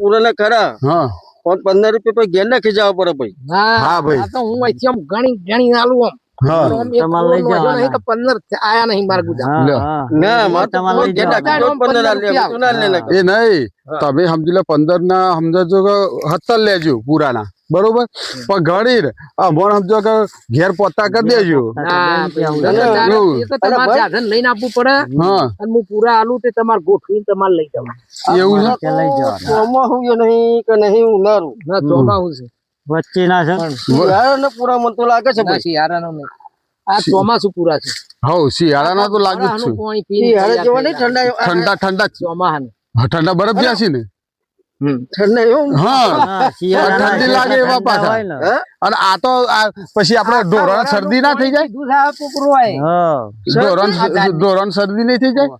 પૂરા ખરા? હા. પણ પંદર રૂપિયા પછી ઘેર નાખી જવા પડે ભાઈ. હા ભાઈ. તો હું અહીંથી આમ ગણી ગણી આલું આમ. તમે સમજી લો પંદર ના સમજો સત્તર લેજો પૂરાના. બરોબર? પણ ઘણી સમજો કે ઘેર પોતા કરી દેજો. ના, સાધન લઈને આપવું પડે. હા. અને હું પૂરા આલુ તે તમારે ગોઠવીને તમારે લઈ જવા એવું છે? લઈ જવા ચોમાસું એ નહીં કે નહીં ઉનાળું? ના ચોમાસું છે. વચ્ચેના છે? શિયાળાને પૂરા મન તો લાગે છે પછી શિયાળાનું નહીં. આ ચોમાસું પૂરા છે. હવ શિયાળાના તો લાગે જ છું. ઠંડા ઠંડા. ચોમાહાનું. ઠંડા બરફ જ્યાં છે ને. ઠંડા લાગે એવા પાછા. અને આ તો પછી આપડે ઢોરણ શરદી ના થઈ જાય? દૂધ આવે પોકરું હોય. હા. ઢોરણ શરદી નહીં થઈ જાય?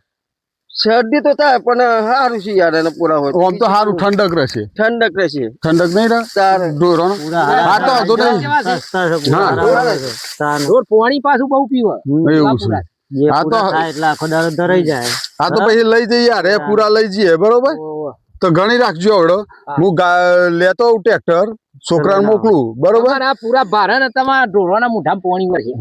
શરદી તો થાય પણ સારું શિયાળાને પૂરા હોય આમ તો સારું ઠંડક રહેશે. ઠંડક રહેશે. ઠંડક નહીં રહે? ઢોરણ હા તો વાંધો નહીં. છે? છે. પાણી પાછું બહુ પીવા. એવું છે. હા તો- એટલે આખો દાડો ધરાઈ જાય. હા તો પછી લઈ જઈએ યાર એ પૂરા લઈ જઈએ બરોબર? તો ગણી રાખજો આવડો. હું. લેતો આવું ટ્રેક્ટર છોકરાને મોકલું. બરોબર? આ પૂરા ભારે ને તમારા ઢોરવાના મોઢામાં પોણી વળે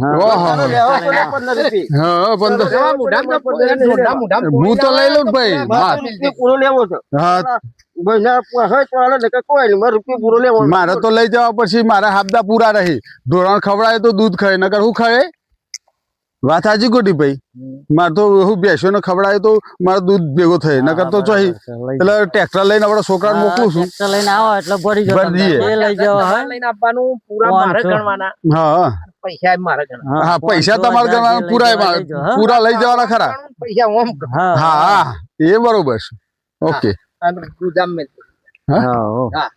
હા તો ઢોરના મોઢામાં પોણી હું તો લઈ લઉં ભાઈ પૂરો લેવો છે. મારે રૂપિયા પૂરો લેવો મારે તો લઈ જવા પછી મારા હાબદા પૂરા રહી. ઢોરણ ખવડાય તો દૂધ ખાય નકર હું ખાય? વાત હાજી ગોટી ભાઈ? મારે તો હું બેસ્યો ને ખવડાય તો મારે દૂધ ભેગો થાય. નકર તો ચોહી એટલે ટ્રેક્ટર લઈને આપણે છોકરા મોકલું છું. ટ્રેક્ટર લઈને આવો એટલે ભરી. એ લઈ જવા લઈને આપવાનું પૂરા મારે. ગણવાના. હા. પૈસા મારે ગણવાના. હા પૈસા તમારે ગણવાના પૂરા પૂરા લઈ જવાના ખરા. પૈસા ઓમ હા હા. હા એ બરોબર છે. ઓકે. અને હા હા.